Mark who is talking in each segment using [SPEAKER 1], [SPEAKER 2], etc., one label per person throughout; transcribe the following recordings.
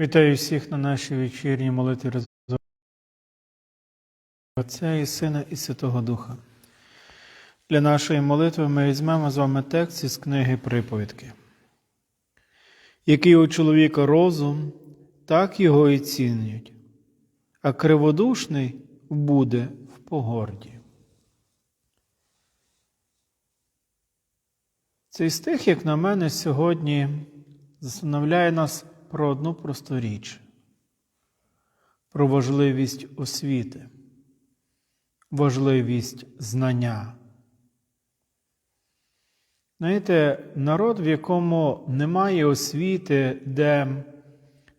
[SPEAKER 1] Вітаю всіх на нашій вечірній молитві разом Отця і Сина і Святого Духа. Для нашої молитви ми візьмемо з вами текст із книги Приповідки. Який у чоловіка розум, так його і цінять, а криводушний буде в погорді. Цей стих, як на мене, сьогодні застановляє нас про одну просту річ, про важливість освіти, важливість знання. Знаєте, народ, в якому немає освіти, де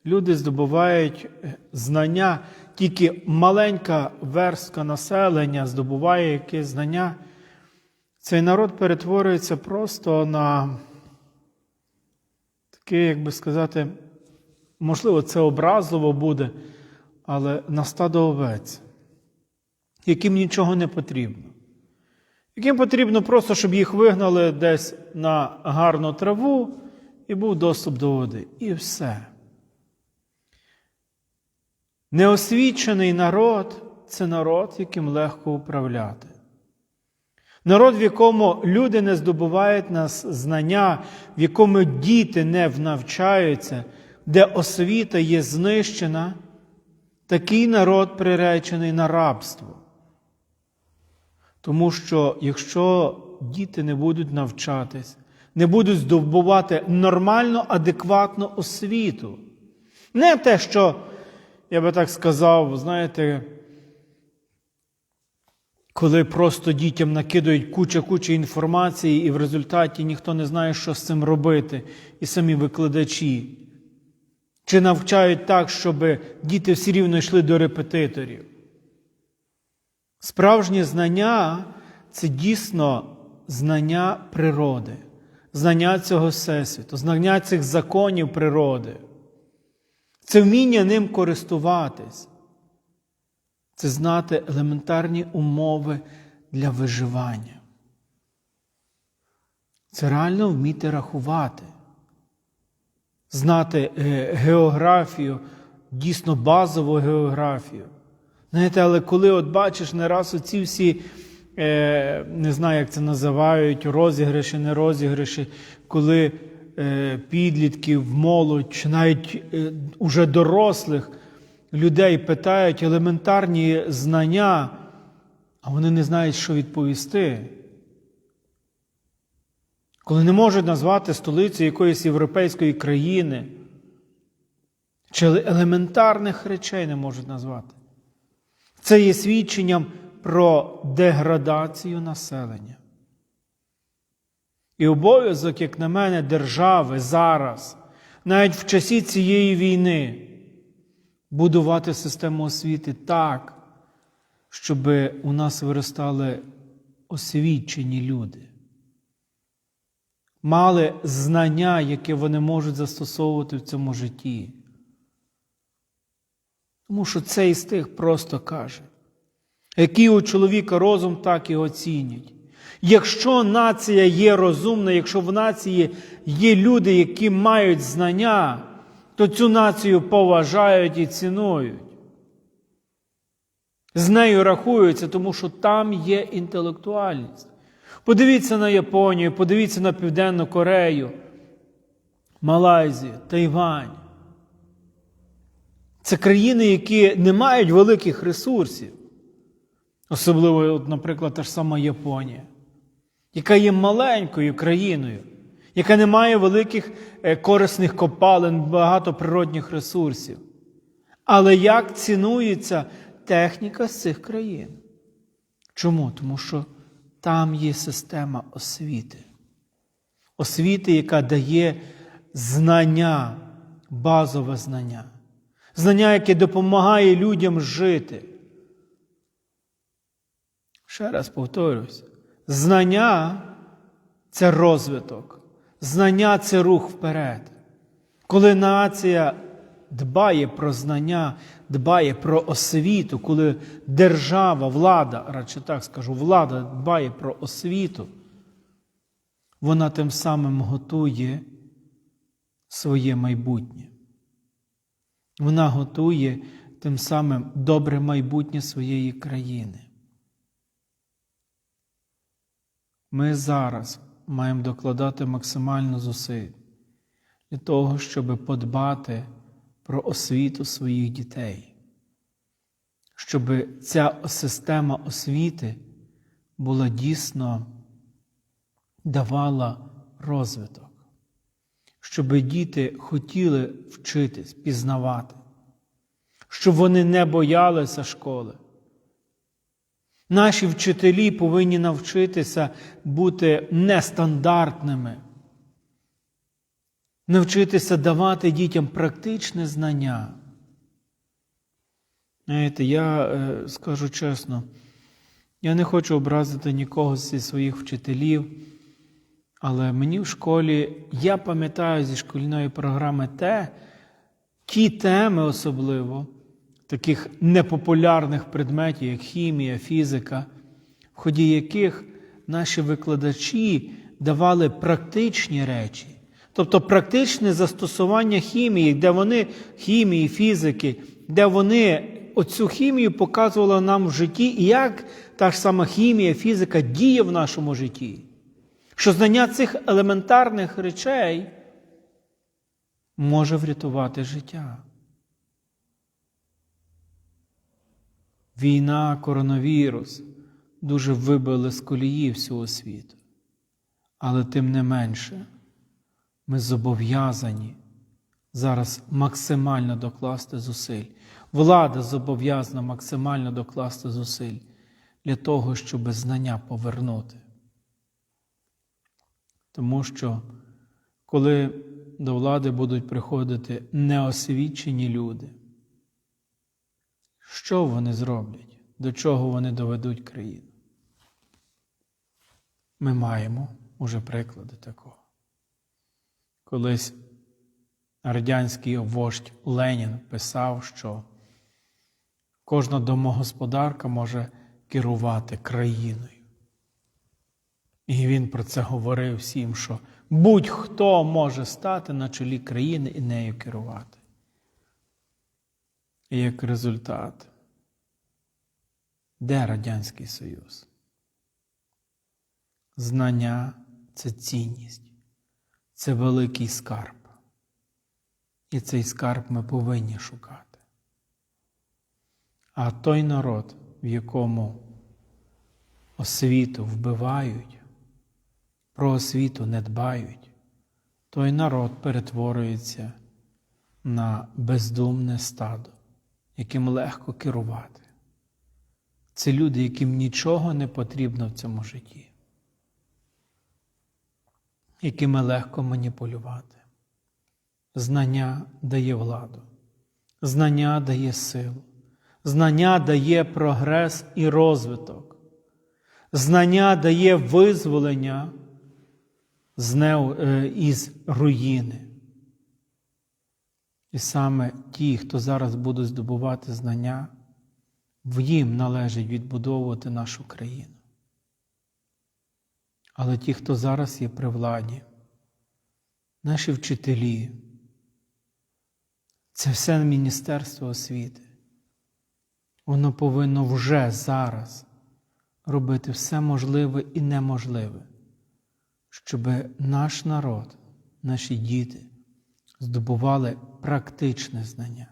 [SPEAKER 1] люди здобувають знання, тільки маленька верстка населення здобуває якесь знання, цей народ перетворюється просто на таке, як би сказати, можливо, це образливо буде, але на стадо овець, яким нічого не потрібно. Яким потрібно просто, щоб їх вигнали десь на гарну траву і був доступ до води. І все. Неосвічений народ це народ, яким легко управляти. Народ, в якому люди не здобувають нас знання, в якому діти не навчаються, де освіта є знищена, такий народ приречений на рабство. Тому що якщо діти не будуть навчатись, не будуть здобувати нормальну, адекватну освіту, не те, що, я би так сказав, знаєте, коли просто дітям накидають куча-куча інформації, і в результаті ніхто не знає, що з цим робити, і самі викладачі. Чи навчають так, щоб діти все рівно йшли до репетиторів? Справжнє знання це дійсно знання природи, знання цього всесвіту, знання цих законів природи. Це вміння ним користуватись. Це знати елементарні умови для виживання. Це реально вміти рахувати, знати географію, дійсно базову географію. Знаєте, але коли от бачиш не раз оці всі, е, не знаю, як це називають, розіграші, не розіграші, коли е, підлітків, молодь, чи навіть е, уже дорослих людей питають елементарні знання, а вони не знають, що відповісти. Коли не можуть назвати столицю якоїсь європейської країни, чи елементарних речей не можуть назвати. Це є свідченням про деградацію населення. І обов'язок, як на мене, держави зараз, навіть в часі цієї війни, будувати систему освіти так, щоб у нас виростали освічені люди, мали знання, яке вони можуть застосовувати в цьому житті. Тому що цей стих просто каже, який у чоловіка розум, так і оцінять. Якщо нація є розумна, якщо в нації є люди, які мають знання, то цю націю поважають і цінують. З нею рахуються, тому що там є інтелектуальність. Подивіться на Японію, подивіться на Південну Корею, Малайзію, Тайвань. Це країни, які не мають великих ресурсів. Особливо, от, наприклад, та ж сама Японія, яка є маленькою країною, яка не має великих корисних копалин, багато природних ресурсів. Але як цінується техніка з цих країн? Чому? Тому що там є система освіти. Освіти, яка дає знання, базове знання. Знання, яке допомагає людям жити. Ще раз повторюсь: знання це розвиток, знання це рух вперед. Коли нація дбає про знання, дбає про освіту, коли держава, влада, радше так скажу, влада дбає про освіту, вона тим самим готує своє майбутнє. Вона готує тим самим добре майбутнє своєї країни. Ми зараз маємо докладати максимально зусиль для того, щоб подбати про освіту своїх дітей, щоб ця система освіти була дійсно давала розвиток, щоб діти хотіли вчитись, пізнавати, щоб вони не боялися школи. Наші вчителі повинні навчитися бути нестандартними, навчитися давати дітям практичне знання. Знаєте, я е, скажу чесно, я не хочу образити нікого зі своїх вчителів, але мені в школі, я пам'ятаю зі шкільної програми те, ті теми особливо, таких непопулярних предметів, як хімія, фізика, в ході яких наші викладачі давали практичні речі, тобто практичне застосування хімії, де вони хімії, фізики, де вони оцю хімію показували нам в житті, і як та ж сама хімія, фізика діє в нашому житті. Що знання цих елементарних речей може врятувати життя. Війна, коронавірус дуже вибили з колії всього світу. Але тим не менше, ми зобов'язані зараз максимально докласти зусиль. Влада зобов'язана максимально докласти зусиль для того, щоб знання повернути. Тому що, коли до влади будуть приходити неосвічені люди, що вони зроблять? До чого вони доведуть країну? Ми маємо уже приклади такого. Колись радянський вождь Ленін писав, що кожна домогосподарка може керувати країною. І він про це говорив всім, що будь-хто може стати на чолі країни і нею керувати. І як результат, де Радянський Союз? Знання це цінність, це великий скарб. І цей скарб ми повинні шукати. А той народ, в якому освіту вбивають, про освіту не дбають, той народ перетворюється на бездумне стадо, яким легко керувати. Це люди, яким нічого не потрібно в цьому житті, якими легко маніпулювати. Знання дає владу, знання дає силу, знання дає прогрес і розвиток, знання дає визволення е, із руїни. І саме ті, хто зараз будуть здобувати знання, в їм належить відбудовувати нашу країну. Але ті, хто зараз є при владі, наші вчителі, це все Міністерство освіти. Воно повинно вже зараз робити все можливе і неможливе, щоб наш народ, наші діти здобували практичне знання,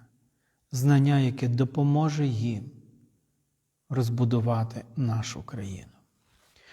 [SPEAKER 1] знання, яке допоможе їм розбудувати нашу країну.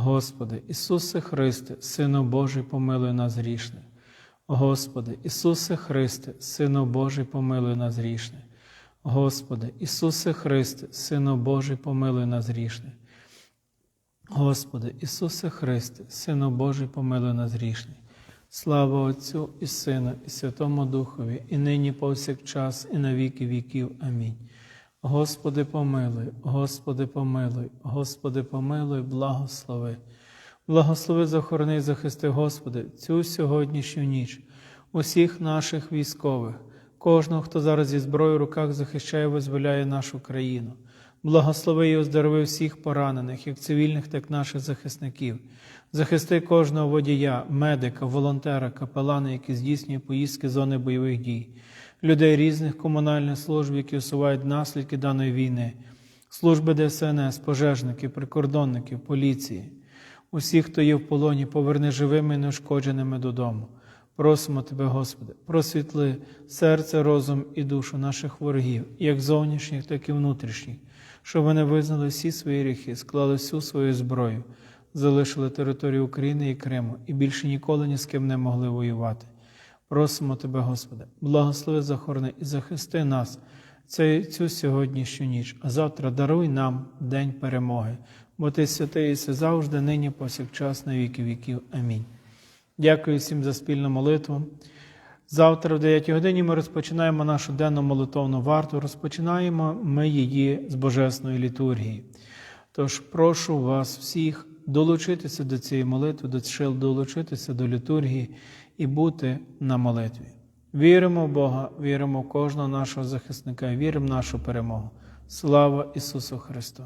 [SPEAKER 1] Господи, Ісусе Христе, Сину Божий, помилуй нас грішних. Господи, Ісусе Христе, Сину Божий, помилуй нас грішних. Господи, Ісусе Христе, Сину Божий, помилуй нас грішних. Господи, Ісусе Христе, Сину Божий, помилуй нас грішних. Слава Отцю і Сину, і Святому Духові, і нині повсякчас, і на віки віків. Амінь. Господи, помилуй, Господи, помилуй, Господи, помилуй, благослови. Благослови, захорони і захисти, Господи, цю сьогоднішню ніч, усіх наших військових, кожного, хто зараз зі зброєю в руках захищає визволяє нашу країну. Благослови і оздорови всіх поранених, як цивільних, так і наших захисників. Захисти кожного водія, медика, волонтера, капелана, які здійснює поїздки з зони бойових дій, людей різних комунальних служб, які усувають наслідки даної війни, служби ДСНС, пожежників, прикордонників, поліції. Усіх, хто є в полоні, поверни живими і неушкодженими додому. Просимо Тебе, Господи, просвітли серце, розум і душу наших ворогів, як зовнішніх, так і внутрішніх, щоб вони визнали всі свої гріхи, склали всю свою зброю, залишили територію України і Криму і більше ніколи ні з ким не могли воювати. Просимо Тебе, Господи, благослови захорони і захисти нас цей- цю сьогоднішню ніч, а завтра даруй нам день перемоги, бо Ти святий єси завжди, нині, повсякчас, на віки віків. Амінь. Дякую всім за спільну молитву. Завтра в 9 годині ми розпочинаємо нашу денну молитовну варту. Розпочинаємо ми її з Божесної літургії. Тож прошу вас всіх долучитися до цієї молитви, до шил долучитися до літургії і бути на молитві. Віримо в Бога, віримо в кожного нашого захисника, віримо в нашу перемогу. Слава Ісусу Христу!